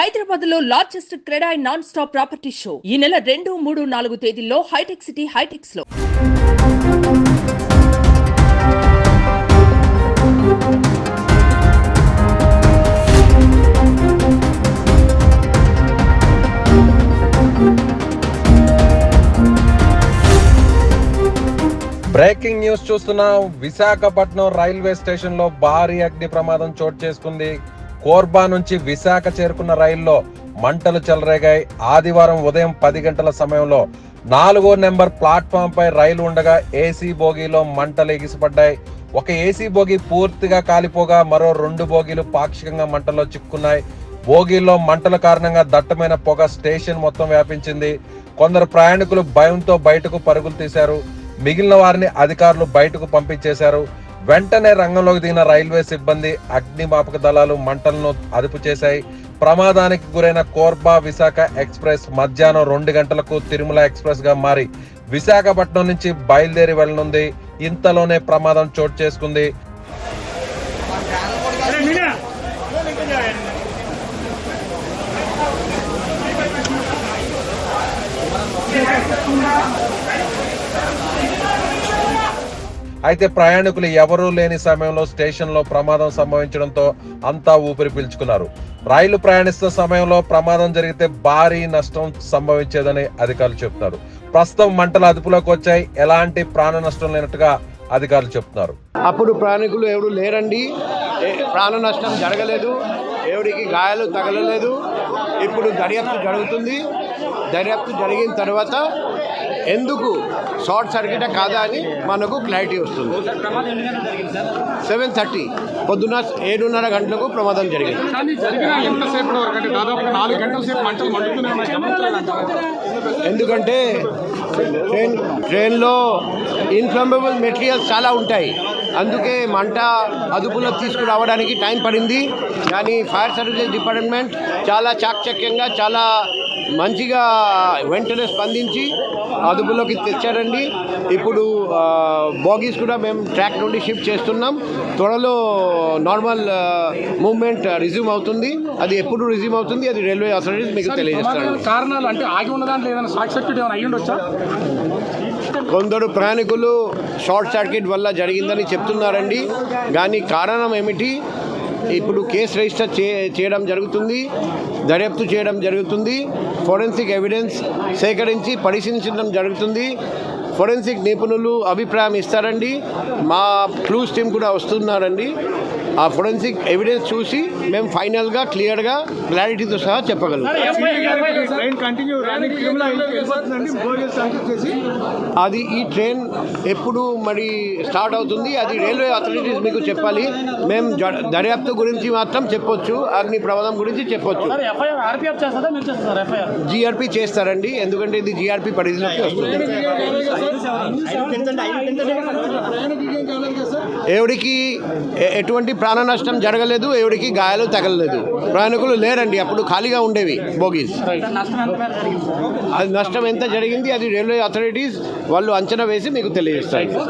హైదరాబాద్లో largest CREDAI nonstop property show. ఈ నెల రెండు మూడు నాలుగు తేదీల్లో హైటెక్ సిటీ హైటెక్స్లో బ్రేకింగ్ న్యూస్ చూస్తున్నాం. విశాఖపట్నం రైల్వే స్టేషన్లో భారీ అగ్ని ప్రమాదం చోటు చేసుకుంది. కోర్బా నుంచి విశాఖ చేరుకున్న రైల్లో మంటలు చెలరేగాయి. ఆదివారం ఉదయం పది గంటల సమయంలో నాలుగో నెంబర్ ప్లాట్ఫామ్ పై రైలు ఉండగా ఏసీ బోగీలో మంటలు ఎగిసిపడ్డాయి. ఒక ఏసీ బోగి పూర్తిగా కాలిపోగా మరో రెండు బోగీలు పాక్షికంగా మంటల్లో చిక్కుకున్నాయి బోగీల్లో మంటల కారణంగా దట్టమైన పొగ స్టేషన్ మొత్తం వ్యాపించింది. కొందరు ప్రయాణికులు భయంతో బయటకు పరుగులు తీశారు. మిగిలిన వారిని అధికారులు బయటకు పంపించేశారు. వెంటనే రంగంలోకి దిగిన రైల్వే సిబ్బంది అగ్నిమాపక దళాలు మంటలను అదుపు చేశాయి. ప్రమాదానికి గురైన కోర్బా విశాఖ ఎక్స్ప్రెస్ మధ్యాహ్నం రెండు గంటలకు తిరుమల ఎక్స్ప్రెస్గా మారి విశాఖపట్నం నుంచి బయలుదేరి వెళ్ళనుంది. ఇంతలోనే ప్రమాదం చోటు చేసుకుంది. అయితే ప్రయాణికులు ఎవరూ లేని సమయంలో స్టేషన్లో ప్రమాదం సంభవించడంతో అంతా ఊపిరి పీల్చుకున్నారు. రైలు ప్రయాణిస్తున్న సమయంలో ప్రమాదం జరిగితే భారీ నష్టం సంభవించేదని అధికారులు చెప్తున్నారు. ప్రస్తుతం మంటలు అదుపులోకి వచ్చాయి. ఎలాంటి ప్రాణ నష్టం లేనట్టుగా అధికారులు చెప్తున్నారు. అప్పుడు ప్రయాణికులు ఎవరు లేరండి. ప్రాణ నష్టం జరగలేదు. ఎవరికి గాయాలు తగలలేదు. ఇప్పుడు దర్యాప్తు జరుగుతుంది. దర్యాప్తు జరిగిన తర్వాత ఎందుకు షార్ట్ సర్క్యూట్ కాదా అని మనకు క్లారిటీ వస్తుంది. సెవెన్ థర్టీ పొద్దున ఏడున్నర గంటలకు ప్రమాదం జరిగింది? ఎందుకంటే ట్రైన్ ట్రైన్లో ఇన్ఫ్లమబుల్ మెటీరియల్స్ చాలా ఉంటాయి. అందుకే మంట అదుపులో తీసుకురావడానికి టైం పడింది. కానీ ఫైర్ సర్వీసెస్ డిపార్ట్మెంట్ చాలా చాకచక్యంగా చాలా మంచిగా వెంటనే స్పందించి అదుపులోకి తెచ్చారండి ఇప్పుడు బాగీస్ కూడా మేము ట్రాక్ నుండి షిఫ్ట్ చేస్తున్నాం. త్వరలో నార్మల్ మూవ్మెంట్ రిజ్యూమ్ అవుతుంది. అది ఎప్పుడు రిజ్యూమ్ అవుతుంది అది రైల్వే అథారిటీస్ మీకు ప్రమాదాల కారణాలు అంటే ఆగి ఉన్న దాంట్లో ఏదైనా షార్ట్ సర్క్యూట్ ఏమైనా అయ్యి ఉండొచ్చా? కొందరు ప్రయాణికులు షార్ట్ సర్క్యూట్ వల్ల జరిగిందని చెప్తున్నారండి. కానీ కారణం ఏమిటి? ఇప్పుడు కేసు రిజిస్టర్ చే చేయడం జరుగుతుంది దర్యాప్తు చేయడం జరుగుతుంది ఫోరెన్సిక్ ఎవిడెన్స్ సేకరించి పరిశీలించడం జరుగుతుంది. ఫోరెన్సిక్ నిపుణులు అభిప్రాయం ఇస్తారండి. మా క్లూస్ టీం కూడా వస్తున్నారండి. ఆ ఫోరెన్సిక్ ఎవిడెన్స్ చూసి మేము ఫైనల్గా క్లియర్గా క్లారిటీతో సహా చెప్పగలం అది ఈ ట్రైన్ ఎప్పుడు మరి స్టార్ట్ అవుతుంది అది రైల్వే అథారిటీస్ మీకు చెప్పాలి మేము దర్యాప్తు గురించి మాత్రం చెప్పొచ్చు అగ్ని ప్రమాదం గురించి చెప్పొచ్చు ఎఫ్ఐఆర్ ఆర్పిఎఫ్ చేస్తుందా మీరు చేస్తారు ఎఫ్ఐఆర్ జిఆర్పి చేస్తారండి ఎందుకంటే ఇది జిఆర్పి పరిధిలోకి వస్తుంది ఎవడికి ఎ- ఎటువంటి ప్రాణ నష్టం జరగలేదు ఎవరికి గాయాలు తగలలేదు. ప్రయాణికులు లేరండి అప్పుడు ఖాళీగా ఉండేవి బోగీస్. అది నష్టం ఎంత జరిగింది అది రైల్వే అథారిటీస్ వాళ్ళు అంచనా వేసి మీకు తెలియజేస్తారు.